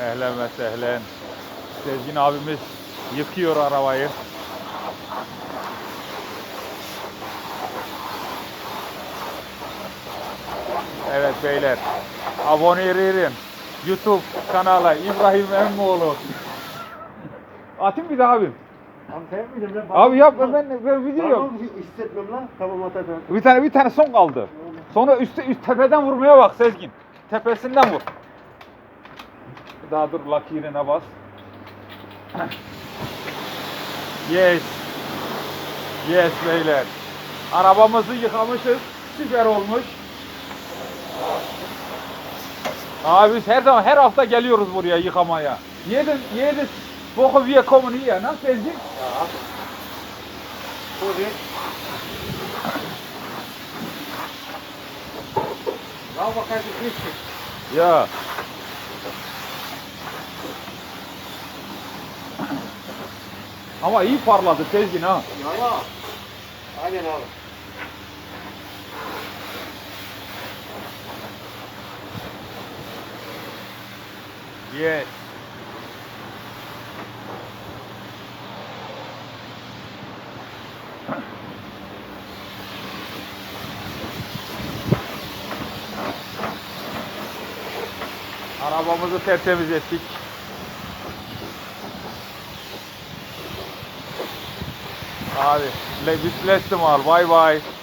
Ehlen ve sehlen. Sezgin abimiz yıkıyor arabayı. Evet beyler. Abone verin. YouTube kanala İbrahim Emmoğlu. Atayım bir daha abim. Abi lan. Abi yap ben, ben video yok. Tamam hissetmiyorum lan. Tamam atarım. Bir tane bir tane son kaldı. Sonra üstte üst tepeden vurmaya bak Sezgin. Tepesinden vur. Lucky yerine bas. Yes. Yes beyler. Arabamızı yıkamışız. Süper olmuş. Abi biz her zaman her hafta geliyoruz buraya yıkamaya. Yedin yedin. Woche wir kommen hier, ne Sezgin? Ja. Vorsicht. Sauberkeit ist wichtig. Ama iyi parladı Sezgin ha. Ja. Aynen abi. Yes. Arabamızı tertemiz ettik. Hadi. Biz lestim. Bye bye.